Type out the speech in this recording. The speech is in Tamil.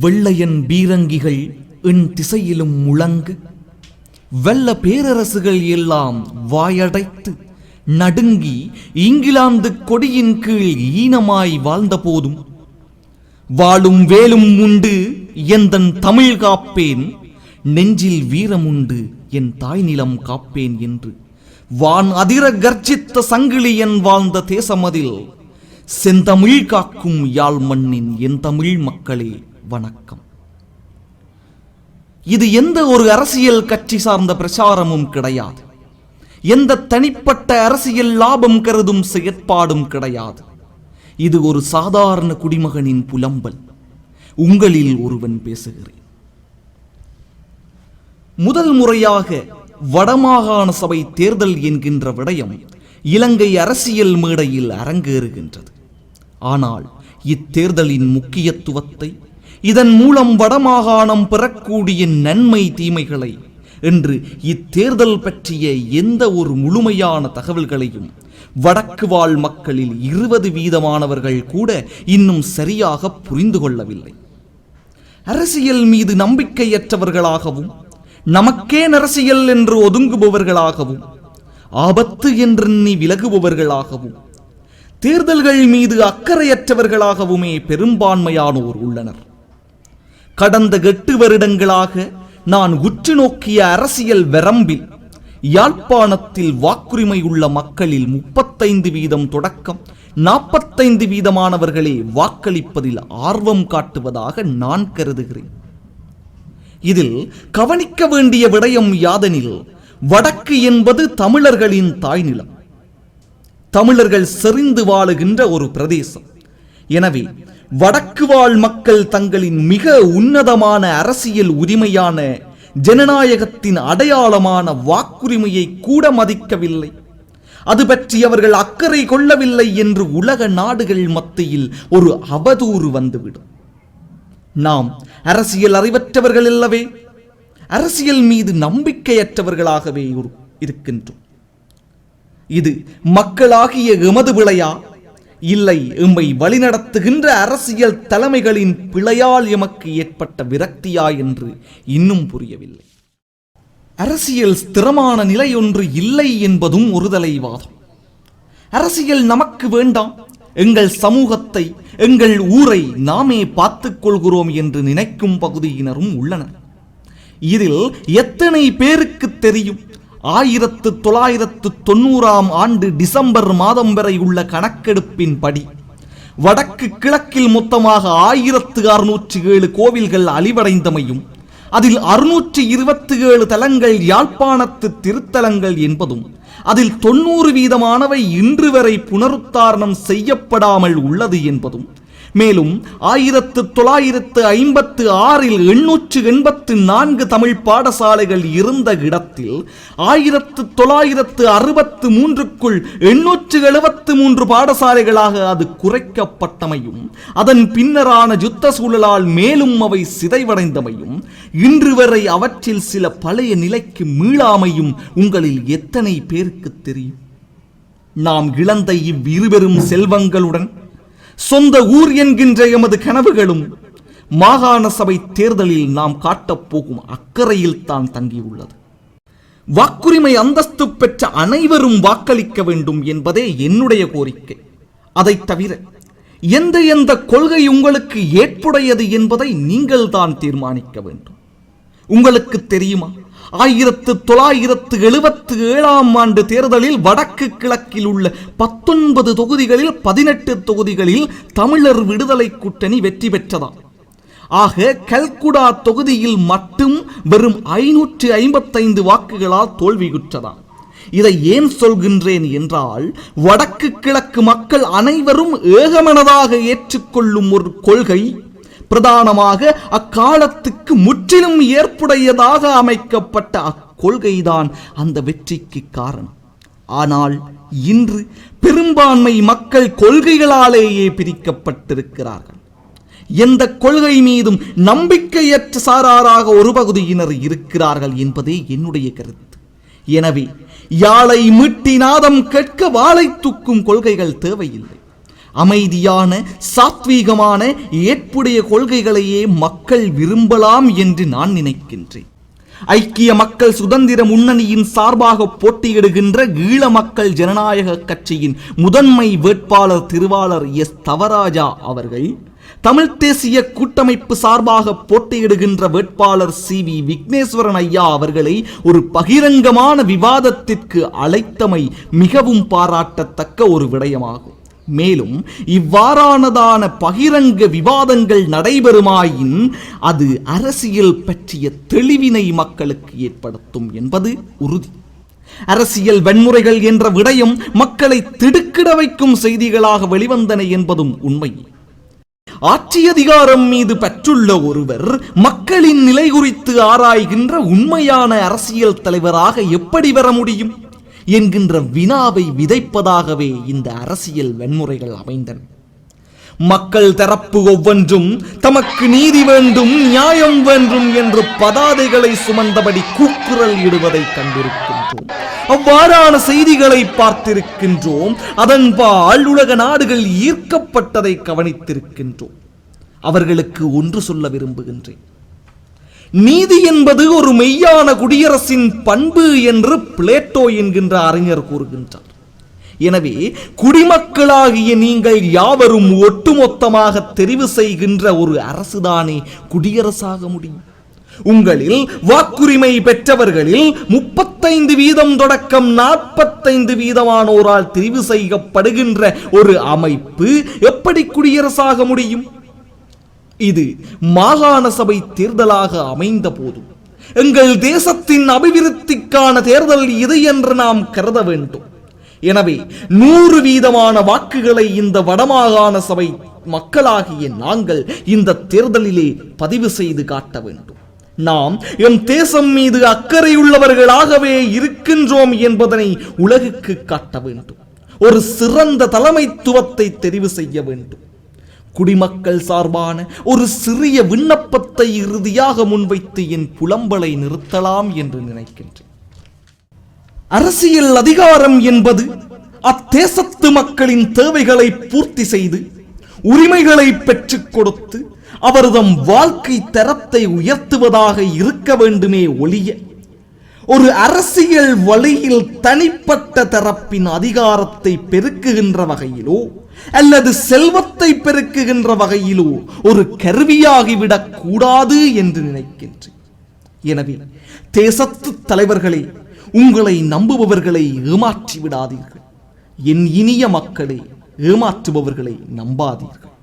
வெள்ளையன் பீரங்கிகள் என் திசையிலும் முழங்கு. வெள்ள பேரரசுகள் எல்லாம் வாயடைத்து நடுங்கி இங்கிலாந்து கொடியின் கீழ் ஈனமாய் வாழ்ந்த போதும். வாழும் வேலும் உண்டு எந்தன் தமிழ் காப்பேன். நெஞ்சில் வீரம் உண்டு என் தாய் நிலம் காப்பேன் என்று. வான் அதிர கர்ஜித்த சங்கிலியன் வாழ்ந்த தேசமதில் செந்தமிழ் காக்கும் யாழ் மண்ணின் என் தமிழ் மக்களே. வணக்கம். இது எந்த ஒரு அரசியல் கட்சி சார்ந்த பிரச்சாரமும் கிடையாது. எந்த தனிப்பட்ட அரசியல் லாபம் கருதும் செயற்பாடும் கிடையாது. இது ஒரு சாதாரண குடிமகனின் புலம்பல். உங்களில் ஒருவன் பேசுகிறேன். முதல் முறையாக வடமாகாண சபை தேர்தல் என்கின்ற விடயம் இலங்கை அரசியல் மேடையில் அரங்கேறுகின்றது. ஆனால் இத்தேர்தலின் முக்கியத்துவத்தை இதன் மூலம் வடமாகாணம் பெறக்கூடிய நன்மை தீமைகளை என்று இத்தேர்தல் பற்றிய எந்த ஒரு முழுமையான தகவல்களையும் வடக்கு வாழ் மக்களில் இருபது வீதமானவர்கள் கூட இன்னும் சரியாக புரிந்து கொள்ளவில்லை. அரசியல் மீது நம்பிக்கையற்றவர்களாகவும் நமக்கேன் அரசியல் என்று ஒதுங்குபவர்களாகவும் ஆபத்து என்றெண்ணி விலகுபவர்களாகவும் தேர்தல்கள் மீது அக்கறையற்றவர்களாகவுமே பெரும்பான்மையானோர் உள்ளனர். கடந்த எட்டு வருடங்களாக நான் உற்று நோக்கிய அரசியல் வரம்பில் யாழ்ப்பாணத்தில் வாக்குரிமை உள்ள மக்களில் முப்பத்தைந்து வீதம் தொடக்கம் நாற்பத்தைந்து வீதமானவர்களே வாக்களிப்பதில் ஆர்வம் காட்டுவதாக நான் கருதுகிறேன். இதில் கவனிக்க வேண்டிய விடயம் யாதெனில் வடக்கு என்பது தமிழர்களின் தாய்நிலம். தமிழர்கள் செறிந்து வாழுகின்ற ஒரு பிரதேசம். எனவே வடக்கு வாழ் மக்கள் தங்களின் மிக உன்னதமான அரசியல் உரிமையான ஜனநாயகத்தின் அடையாளமான வாக்குரிமையை கூட மதிக்கவில்லை. அது பற்றி அவர்கள் அக்கறை கொள்ளவில்லை என்று உலக நாடுகள் மத்தியில் ஒரு அவதூறு வந்துவிடும். நாம் அரசியல் அறிவற்றவர்கள் அல்லவே அரசியல் மீது நம்பிக்கையற்றவர்களாகவே இருக்கின்றோம். இது மக்களாகிய எமது விளையா இல்லை எம்மை வழிநடத்துகின்ற அரசியல் தலைமைகளின் பிழையால் எமக்கு ஏற்பட்ட விரக்தியா என்று இன்னும் புரியவில்லை. அரசியல் ஸ்திரமான நிலை ஒன்று இல்லை என்பதும் ஒருதலை வாதம் அரசியல் நமக்கு வேண்டாம் எங்கள் சமூகத்தை எங்கள் ஊரை நாமே பார்த்துக் கொள்கிறோம் என்று நினைக்கும் பகுதியினரும் உள்ளனர். இதில் எத்தனை பேருக்கு தெரியும்? ஆயிரத்து தொள்ளாயிரத்து தொண்ணூறாம் ஆண்டு டிசம்பர் மாதம் வரை உள்ள கணக்கெடுப்பின் படி வடக்கு கிழக்கில் மொத்தமாக ஆயிரத்து அறுநூற்றி ஏழு கோவில்கள் அழிவடைந்தமையும் அதில் அறுநூற்றி இருபத்தி ஏழு தலங்கள் யாழ்ப்பாணத்து திருத்தலங்கள் என்பதும் அதில் தொண்ணூறு வீதமானவை இன்று வரை புனருத்தாரணம் செய்யப்படாமல் உள்ளது என்பதும் மேலும் ஆயிரத்து தொள்ளாயிரத்து ஐம்பத்து ஆறில் எண்ணூற்று எண்பத்து நான்கு தமிழ் பாடசாலைகள் இருந்த இடத்தில் ஆயிரத்து தொள்ளாயிரத்து அறுபத்து மூன்றுக்குள் எண்ணூற்று எழுபத்து மூன்று பாடசாலைகளாக அது குறைக்கப்பட்டமையும் அதன் பின்னரான யுத்த சூழலால் மேலும் அவை சிதைவடைந்தமையும் இன்று வரை அவற்றில் சில பழைய நிலைக்கு மீளாமையும் உங்களில் எத்தனை பேருக்கு தெரியும்? நாம் இழந்த இவ்விருபெரும் செல்வங்களுடன் சொந்த ஊர் என்கின்ற எமது கனவுகளும் மாகாண சபை தேர்தலில் நாம் காட்டப் போகும் அக்கறையில் தான் தங்கியுள்ளது. வாக்குரிமை அந்தஸ்து பெற்ற அனைவரும் வாக்களிக்க வேண்டும் என்பதே என்னுடைய கோரிக்கை. அதைத் தவிர எந்த எந்த கொள்கை உங்களுக்கு ஏற்புடையது என்பதை நீங்கள் தான் தீர்மானிக்க வேண்டும். உங்களுக்கு தெரியுமா? ஆயிரத்து தொள்ளாயிரத்து எழுபத்து ஏழாம் ஆண்டு தேர்தலில் வடக்கு கிழக்கில் உள்ள பத்தொன்பது தொகுதிகளில் பதினெட்டு தொகுதிகளில் தமிழர் விடுதலை கூட்டணி வெற்றி பெற்றதாம். ஆக கல்குடா தொகுதியில் மட்டும் வெறும் ஐநூற்று ஐம்பத்தைந்து வாக்குகளால் தோல்வியுற்றதாம் இதை ஏன் சொல்கின்றேன் என்றால் வடக்கு கிழக்கு மக்கள் அனைவரும் ஏகமனதாக ஏற்றுக்கொள்ளும் ஒரு கொள்கை பிரதானமாக அக்காலத்துக்கு முற்றிலும் ஏற்புடையதாக அமைக்கப்பட்ட அக்கொள்கைதான் அந்த வெற்றிக்கு காரணம். ஆனால் இன்று பெரும்பான்மை மக்கள் கொள்கைகளாலேயே பிரிக்கப்பட்டிருக்கிறார்கள். எந்த கொள்கை மீதும் நம்பிக்கையற்ற சாராராக ஒரு பகுதியினர் இருக்கிறார்கள் என்பதே என்னுடைய கருத்து. எனவே யாழை மீட்டி நாதம் கேட்க வாளை தூக்கும் கொள்கைகள் தேவையில்லை. அமைதியான சாத்வீகமான ஏற்புடைய கொள்கைகளையே மக்கள் விரும்பலாம் என்று நான் நினைக்கின்றேன். ஐக்கிய மக்கள் சுதந்திர முன்னணியின் சார்பாக போட்டியிடுகின்ற ஈழ மக்கள் ஜனநாயக கட்சியின் முதன்மை வேட்பாளர் திருவாளர் எஸ். தவராஜா அவர்கள் தமிழ் தேசிய கூட்டமைப்பு சார்பாக போட்டியிடுகின்ற வேட்பாளர் சி. வி. விக்னேஸ்வரன் ஐயா அவர்களை ஒரு பகிரங்கமான விவாதத்திற்கு அழைத்தமை மிகவும் பாராட்டத்தக்க ஒரு விடயமாகும். மேலும் இவ்வாறானதான பகிரங்க விவாதங்கள் நடைபெறுமாயின் அது அரசியல் பற்றிய தெளிவினை மக்களுக்கு ஏற்படுத்தும் என்பது உறுதி. அரசியல் வன்முறைகள் என்ற விடயம் மக்களை திடுக்கிட வைக்கும் செய்திகளாக வெளிவந்தன என்பதும் உண்மை. ஆட்சி அதிகாரம் மீது பற்றுள்ள ஒருவர் மக்களின் நிலை குறித்து ஆராய்கின்ற உண்மையான அரசியல் தலைவராக எப்படி வர முடியும்? என்கின்ற வினாவை விதைப்பதாகவே இந்த அரசியல் வன்முறைகள் அமைந்தன. மக்கள் தரப்பு ஒவ்வொன்றும் தமக்கு நீதி வேண்டும் நியாயம் வேண்டும் என்று பதாதைகளை சுமந்தபடி கூக்குரல் இடுவதை கண்டிருக்கின்றோம். அவ்வாறான செய்திகளை பார்த்திருக்கின்றோம். அதன்பால் உலக நாடுகள் ஈர்க்கப்பட்டதை கவனித்திருக்கின்றோம். அவர்களுக்கு ஒன்று சொல்ல விரும்புகின்றேன். நீதி என்பது ஒரு மெய்யான குடியரசின் பண்பு என்று பிளேட்டோ என்கின்ற அறிஞர் கூறுகின்றார். எனவே குடிமக்களாகிய நீங்கள் யாவரும் ஒட்டுமொத்தமாக தெரிவு செய்கின்ற ஒரு அரசுதானே குடியரசாக முடியும். உங்களில் வாக்குரிமை பெற்றவர்களில் முப்பத்தைந்து வீதம் தொடக்கம் நாற்பத்தைந்து வீதமானோரால் தெரிவு செய்யப்படுகின்ற ஒரு அமைப்பு எப்படி குடியரசாக முடியும்? இது மாகாண சபை தேர்தலாக அமைந்த போதும் எங்கள் தேசத்தின் அபிவிருத்திக்கான தேர்தல் இது என்று நாம் கருத வேண்டும். எனவே நூறு வீதமான வாக்குகளை இந்த வடமாகாண சபை மக்களாகிய நாங்கள் இந்த தேர்தலிலே பதிவு செய்து காட்ட வேண்டும். நாம் எம் தேசம் மீது அக்கறையுள்ளவர்களாகவே இருக்கின்றோம் என்பதனை உலகுக்கு காட்ட வேண்டும். ஒரு சிறந்த தலைமைத்துவத்தை தெரிவு செய்ய வேண்டும். குடிமக்கள் சார்பான ஒரு சிறிய விண்ணப்பத்தை இறுதியாக முன்வைத்து என் புலம்பலை நிறுத்தலாம் என்று நினைக்கின்றேன். அரசியல் அதிகாரம் என்பது அத்தேசத்து மக்களின் தேவைகளை பூர்த்தி செய்து உரிமைகளை பெற்றுக் கொடுத்து அவர்தம் வாழ்க்கை தரத்தை உயர்த்துவதாக இருக்க வேண்டுமே ஒழிய ஒரு அரசியல் வழியில் தனிப்பட்ட தரப்பின் அதிகாரத்தை பெருக்குகின்ற வகையிலோ அல்லது செல்வத்தை பெருக்குகின்ற வகையிலோ ஒரு கருவியாகிவிடக் கூடாது என்று நினைக்கின்றேன். எனவே தேசத்து தலைவர்களே உங்களை நம்புபவர்களை ஏமாற்றி விடாதீர்கள் என் இனிய மக்களை ஏமாற்றுபவர்களை நம்பாதீர்கள்.